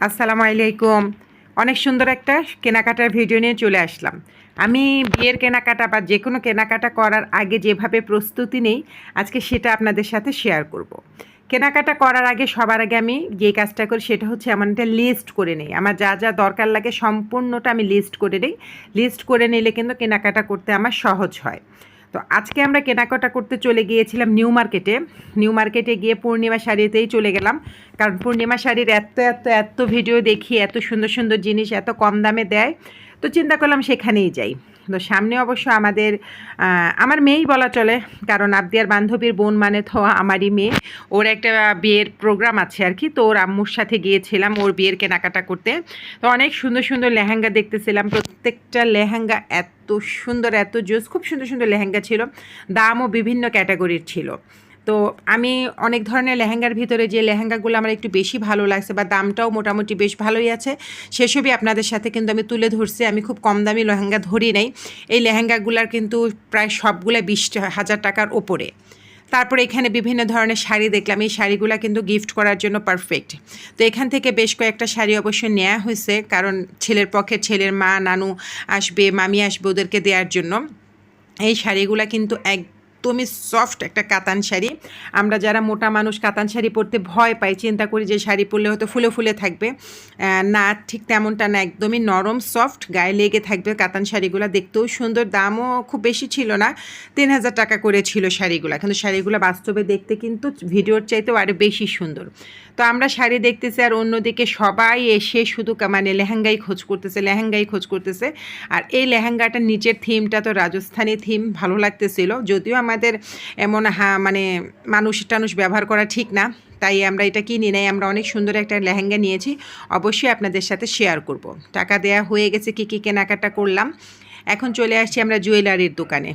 আসসালামু আলাইকুম। অনেক সুন্দর একটা কেনাকাটার ভিডিও নিয়ে চলে আসলাম। আমি বিয়ের কেনাকাটা বা যে কোনো কেনাকাটা করার আগে যেভাবে প্রস্তুতি নেই, আজকে সেটা আপনাদের সাথে শেয়ার করব। কেনাকাটা করার আগে সবার আগে আমি যে কাজটা করি সেটা হচ্ছে আমার একটা লিস্ট করে নিই। আমার যা যা দরকার লাগে সম্পূর্ণটা আমি লিস্ট করে নিই। লিস্ট করে নিলে কিন্তু কেনাকাটা করতে আমার সহজ হয়। তো আজকে আমরা কেনাকাটা করতে চলে গিয়েছিলাম নিউ মার্কেটে। নিউ মার্কেটে গিয়ে পূর্ণিমা শাড়িতেই চলে গেলাম। কারণ পূর্ণিমা শাড়ির এত এত এত ভিডিও দেখি, এত সুন্দর সুন্দর জিনিস এত কম দামে দেয়। তো চিন্তা করলাম সেখানেই যাই। তো সামনে অবশ্য আমাদের আমার মেয়েই বলা চলে, কারণ আবদিয়ার বান্ধবীর বোন মানে তো আমারই মেয়ে। ওর একটা বিয়ের প্রোগ্রাম আছে আর কি, তো ওর আম্মুর সাথে গিয়েছিলাম ওর বিয়ের কেনাকাটা করতে। তো অনেক সুন্দর সুন্দর লেহেঙ্গা দেখতেছিলাম, প্রত্যেকটা লেহেঙ্গা এত সুন্দর, এত জোস, খুব সুন্দর সুন্দর লেহেঙ্গা ছিল। দামও বিভিন্ন ক্যাটাগরির ছিল। তো আমি অনেক ধরনের লেহেঙ্গার ভিতরে যে লেহেঙ্গাগুলো আমার একটু বেশি ভালো লাগছে বা দামটাও মোটামুটি বেশ ভালোই আছে, সেসবই আপনাদের সাথে কিন্তু আমি তুলে ধরছি। আমি খুব কম দামি লেহেঙ্গা ধরি নাই। এই লেহেঙ্গাগুলার কিন্তু প্রায় সবগুলা বিশ হাজার টাকার ওপরে। তারপরে এখানে বিভিন্ন ধরনের শাড়ি দেখলাম। এই শাড়িগুলো কিন্তু গিফট করার জন্য পারফেক্ট। তো এখান থেকে বেশ কয়েকটা শাড়ি অবশ্যই নেওয়া হয়েছে, কারণ ছেলের পক্ষে ছেলের মা, নানু আসবে, মামি আসবে ওদেরকে দেওয়ার জন্য। এই শাড়িগুলো কিন্তু একদমই সফট একটা কাতান শাড়ি। আমরা যারা মোটা মানুষ কাতান শাড়ি পরতে ভয় পাই, চিন্তা করি যে শাড়ি পরলে হয়তো ফুলে ফুলে থাকবে। না, ঠিক তেমনটা না, একদমই নরম সফট গায়ে লেগে থাকবে কাতান শাড়িগুলো। দেখতেও সুন্দর, দামও খুব বেশি ছিল না, তিন হাজার টাকা করে ছিল শাড়িগুলো। কিন্তু শাড়িগুলো বাস্তবে দেখতে কিন্তু ভিডিওর চাইতেও আরও বেশি সুন্দর। তো আমরা শাড়ি দেখতেছি আর অন্যদিকে সবাই এসে শুধু মানে লেহেঙ্গাই খোঁজ করতেছে, লেহেঙ্গাই খোঁজ করতেছে। আর এই লেহেঙ্গাটার নিচের থিমটা তো রাজস্থানী থিম ভালো লাগতেছিল। যদিও আমাদের এমন হা মানে মানুষ টানুষ ব্যবহার করা ঠিক না। তাই আমরা এটা কিনি নাই। আমরা অনেক সুন্দর একটা লেহেঙ্গা নিয়েছি। অবশ্যই আপনাদের সাথে শেয়ার করব। টাকা দেয়া হয়ে গেছে কী কী কেনাকাটা করলাম। এখন চলে আসছি আমরা জুয়েলারির দোকানে।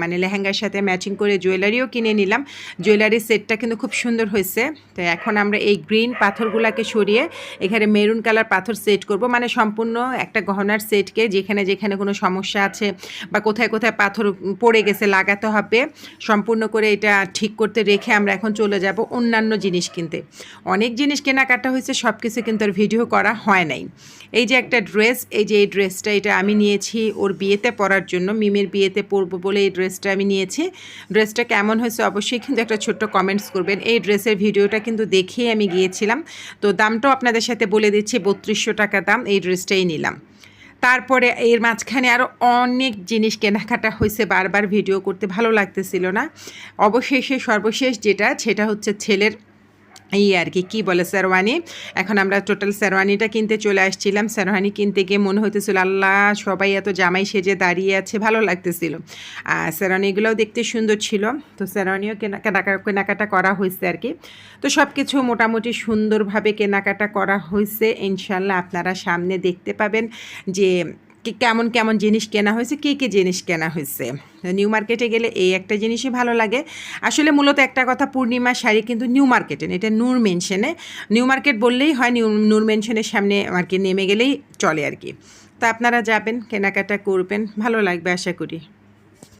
মানে লেহেঙ্গার সাথে ম্যাচিং করে জুয়েলারিও কিনে নিলাম। জুয়েলারির সেটটা কিন্তু খুব সুন্দর হয়েছে। তো এখন আমরা এই গ্রিন পাথরগুলোকে সরিয়ে এখানে মেরুন কালার পাথর সেট করব। মানে সম্পূর্ণ একটা গহনার সেটকে যেখানে যেখানে কোনো সমস্যা আছে বা কোথায় কোথায় পাথর পড়ে গেছে লাগাতে হবে, সম্পূর্ণ করে এটা ঠিক করতে রেখে আমরা এখন চলে যাব অন্যান্য জিনিস কিনতে। অনেক জিনিস কেনাকাটা হয়েছে সব কিছু কিন্তু আর ভিডিও করা হয় নাই। এই যে একটা ড্রেস এই যে এই ড্রেসটা এটা আমি নিয়েছি, ওর বিয়েতে পরার জন্য, মিমের বিয়েতে পরবো বলে এই ড্রেসটা আমি নিয়েছি। ড্রেসটা কেমন হয়েছে অবশ্যই কিন্তু একটা ছোট্ট কমেন্টস করবেন। এই ড্রেসের ভিডিওটা কিন্তু দেখেই আমি গিয়েছিলাম। তো দামটাও আপনাদের সাথে বলে দিচ্ছি, বত্রিশশো টাকা দাম এই ড্রেসটাই নিলাম। তারপরে এর মাঝখানে আরও অনেক জিনিস কেনাকাটা হয়েছে, বারবার ভিডিও করতে ভালো লাগতেছিল না। অবশেষে সর্বশেষ যেটা, সেটা হচ্ছে ছেলের এই আর কি, কী বলে শেরওয়ানি? এখন আমরা টোটাল শেরওয়ানিটা কিনতে চলে আসছিলাম। শেরওয়ানি কিনতে গিয়ে মনে হইতেছিল, আল্লাহ, সবাই এত জামাই সেজে দাঁড়িয়ে আছে। ভালো লাগতেছিল। আর শেরওয়ানিগুলোও দেখতে সুন্দর ছিল। তো শেরওয়ানিও কেনা, কেনাকা- কেনাকাটা করা হয়েছে আর কি। তো সব কিছু মোটামুটি সুন্দরভাবে কেনাকাটা করা হয়েছে ইনশাল্লাহ আপনারা সামনে দেখতে পাবেন যে কেমন কেমন জিনিস কেনা হয়েছে কী কী জিনিস কেনা হয়েছে নিউ মার্কেটে গেলে এই একটা জিনিসই ভালো লাগে। আসলে মূলত একটা কথা পূর্ণিমা শাড়ি কিন্তু নিউ মার্কেটে এটা নূর মেনশনে নিউ মার্কেট বললেই হয় নিউ নূর মেনশনের সামনে আর কি নেমে গেলেই চলে আর কি। তা আপনারা যাবেন, কেনাকাটা করবেন, ভালো লাগবে আশা করি।